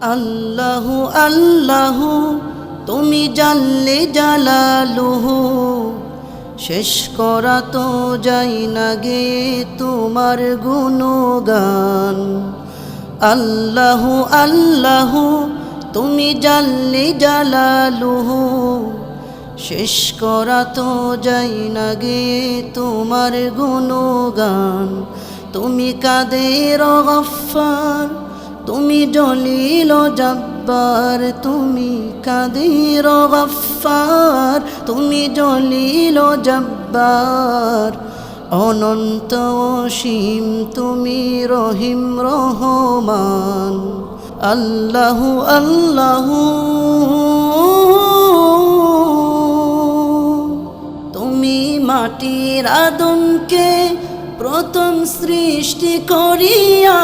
আল্লাহু আল্লাহু, তুমি জানলে জালালুহু। শেষ করা তো যাই না গে তোমার গুণগান। আল্লাহু আল্লাহু, তুমি জানলে জালালুহু। শেষ করা তো যাই না গে তোমার গুণগান। তুমি কাদের গফার তুমি জলিল জব্বার, তুমি কাদের গফার তুমি জলিল জব্বার। অনন্ত অসীম, তুমি রহিম রহমান। আল্লাহু আল্লাহু। তুমি মাটির আদমকে প্রথম সৃষ্টি করিয়া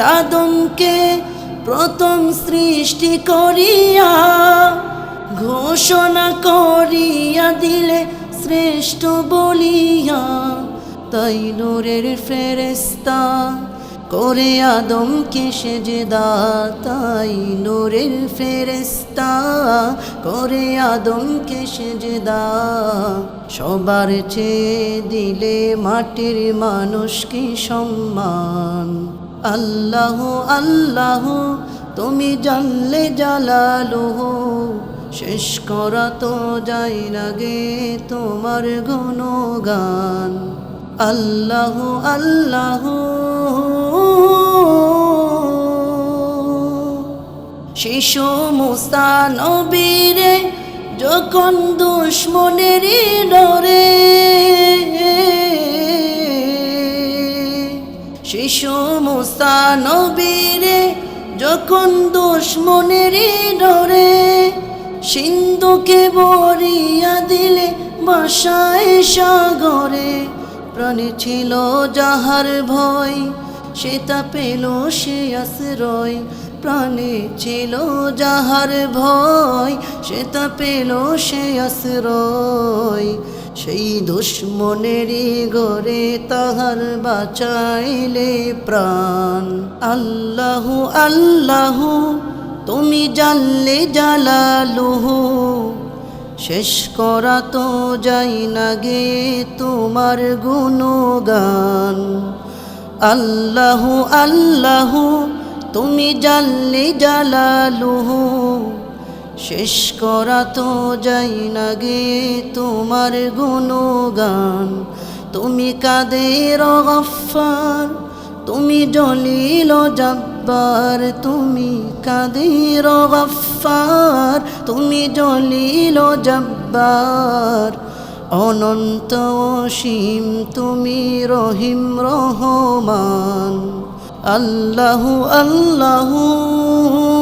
আদমকে প্রথম সৃষ্টি করিয়া, ঘোষণা করিয়া দিলে শ্রেষ্ঠ বলিয়া, তাই নূরের ফেরেস্তা করে আদমকে সেজদা, তাই নূরের ফেরেস্তা করে আদমকে সেজদা। সবার চেয়ে দিলে মাটির মানুষকে সম্মান। আল্লাহ আল্লাহ, তুমি জানলে জালালুহ, শেষ করা তো যাই না গে তোমার গুণগান। আল্লাহ আল্লাহ, শিশু মুসা যখন দুশ্মনের ডরে শিশু মুসা নবীরে, যখন দুশ্মনের ডরে সিন্ধুকে বরিয়া দিলে বাসায় সাগরে, প্রাণী ছিল যাহার ভয়, সে তা পেল সে আশ্রয়। প্রাণে ছিল যাহার ভয়, সে তা পেল সে আশ্রয়। সেই দুশ্মনেরই গরে তাহার বাঁচাইলে প্রাণ। আল্লাহু আল্লাহু, তুমি জানলে জালালুহু। শেষ করা তো যাই না গে তোমার গুণগান। আল্লাহু আল্লাহু, তুমি জানলে জালালুহু। শেষ করা তো যাই না গে তোমার গুণগান। তুমি কাদের গফার তুমি জলিল জব্বার। তুমি কাদের গফার তুমি জলিল জব্বার। অনন্ত অসীম, তুমি রহিম রহমান। আল্লাহু আল্লাহু।